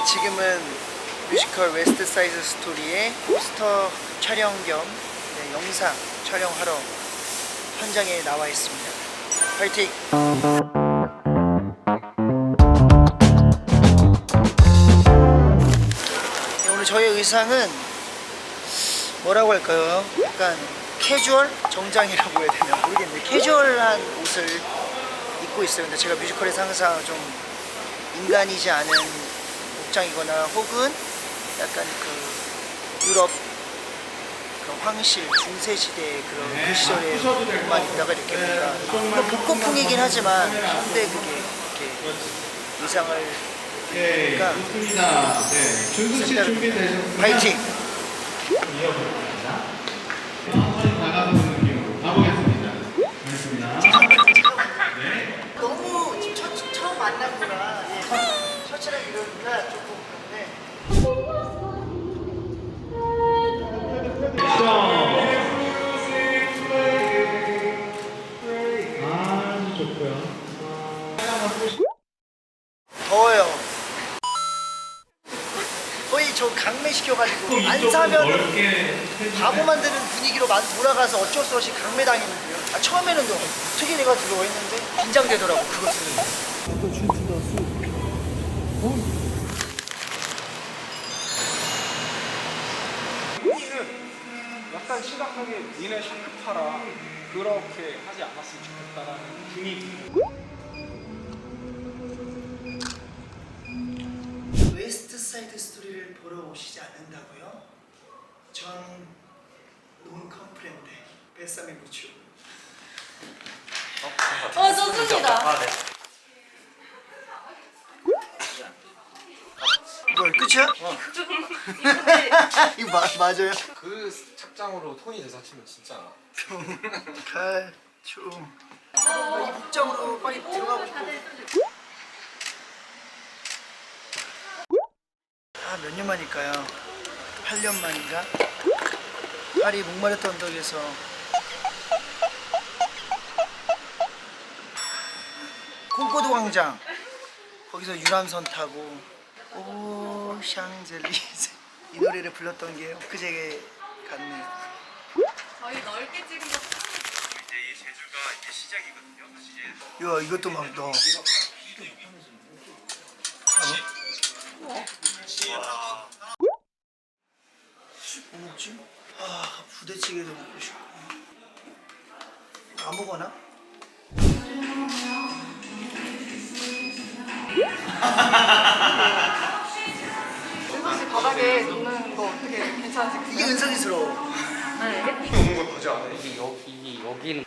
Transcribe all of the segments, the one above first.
네, 지금은 뮤지컬 웨스트 사이드 스토리의 포스터 촬영 겸 네, 영상 촬영하러 현장에 나와 있습니다. 파이팅! 네, 오늘 저의 의상은 뭐라고 할까요? 약간 캐주얼 정장이라고 해야 되나 모르겠는데 캐주얼한 옷을 입고 있어요. 근데 제가 뮤지컬에서 항상 좀 인간이지 않은 복장이거나 혹은 약간 그 유럽 그 황실 중세 시대 그런 그 시절에 옷만 입다가 이렇게 뭔가 뭐 복고풍이긴 하지만 근데 그게 이렇게 의상을 네, 그러니까 좋습니다. 네, 준수 씨 준비되셨습니다. 파이팅! 이어보겠습 안 사면 바보 만드는 분위기로 만- 몰아가서 어쩔 수 없이 강매당했는데요. 아, 처음에는 너 어떻게 내가 들어와 했는데 긴장되더라고 그거. 분위기는 약간 심각하게 니네 샤크파라 그렇게 하지 않았으면 좋겠다라는 분위기 보러 오시지 않는다고요? 전 논컴프렌데 베사메 무추. 어, 좋습니다. 뭘 끝이야? 이거 마, 맞아요? 그 착장으로 톤이 대사 치면 진짜 칼초 이 복장으로 빨리 들어가고 싶어 아 몇 년 만일까요? 8년 만인가? 파리 목마르트 언덕에서. 콩코드 광장. 거기서 유람선 타고. 오 샹젤리제 이 노래를 불렀던 게 엊그제 같네요. 저희 넓게 찍은 거야 이것도 막 넣어. 뭐 먹지? 아 부대찌개도 먹고 싶고. 아무거나? 혹시 바닥에 놓는 거 어떻게 이게 괜찮으실까요? 은성이스러워. 네. 걸 보지 않아요? 여기 여기 여기는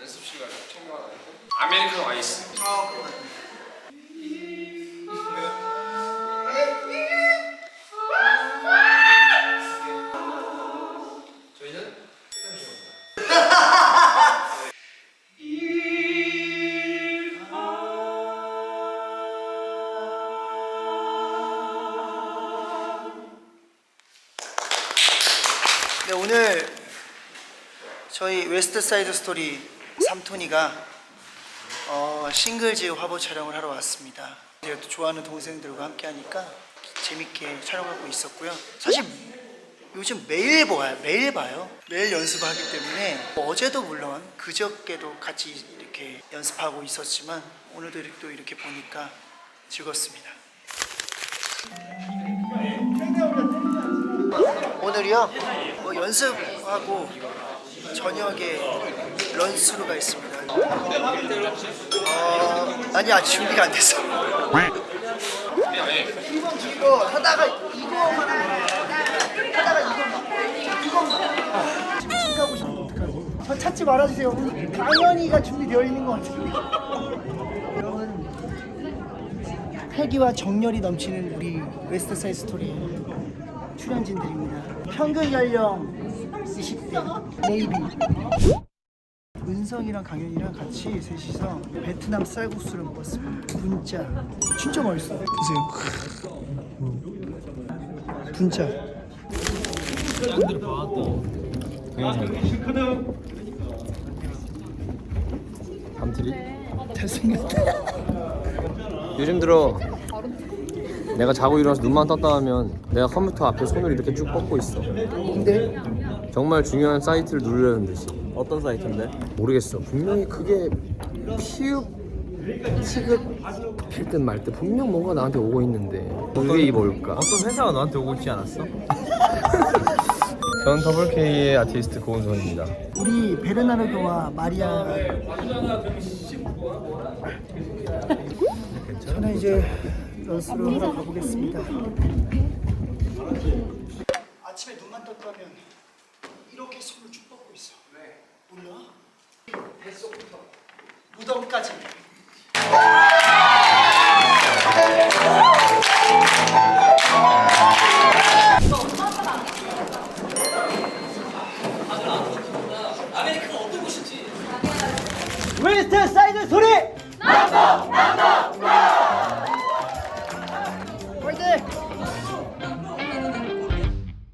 연습 시간에 챙겨가야 돼 아메리카노 아이스 아 그거 같네. 저희 웨스트 사이드 스토리 삼토니가 어, 싱글즈 화보 촬영을 하러 왔습니다. 제가 또 좋아하는 동생들과 함께 하니까 재밌게 촬영하고 있었고요. 사실 요즘 매일 봐요. 매일 봐요. 매일 연습을 하기 때문에 어제도 물론 그저께도 같이 이렇게 연습하고 있었지만 오늘도 이렇게 또 이렇게 보니까 즐겁습니다. 오늘이요? 뭐 연습하고 저녁에 런스루가 있습니다. 어, 아니 아직 준비가 안 됐어. 이거 하다가 이거만 하다가 지금 집 가고 싶어? 저 찾지 말아주세요. 우리 강연이가 준비되어 있는 것 같은데. 여러분 패기와 정열이 넘치는 우리 웨스트 사이드 스토리 출연진들입니다. 평균 연령 20대 네이비. 은성이랑 강현이랑 같이 셋이서 베트남 쌀국수를 먹었습니다. 분짜 진짜 맛있어. 드세요. 분짜. 감틀이 잘생겼다. 요즘 들어 내가 자고 일어나서 눈만 떴다 하면 내가 컴퓨터 앞에 손을 이렇게 쭉 뻗고 있어. 근데 정말 중요한 사이트를 누르려는 듯이. 어떤 사이트인데? 모르겠어. 분명히 그게 피읍 티귿 필듯 말 듯 분명 뭔가 나한테 오고 있는데 그게 이 뭘까? 어떤 회사가 너한테 오고 있지 않았어? 저는 더블 K의 아티스트 고은선입니다. 우리 베르나르도와 마리아 저는 이제 연습을 하러 가보겠습니다 아침에 눈만 떴다면 이렇게 손을 쭉 뻗고 있어 왜? 몰라? 뱃속부터 무덤까지 웨스트 사이드 소리! 나고! 나고!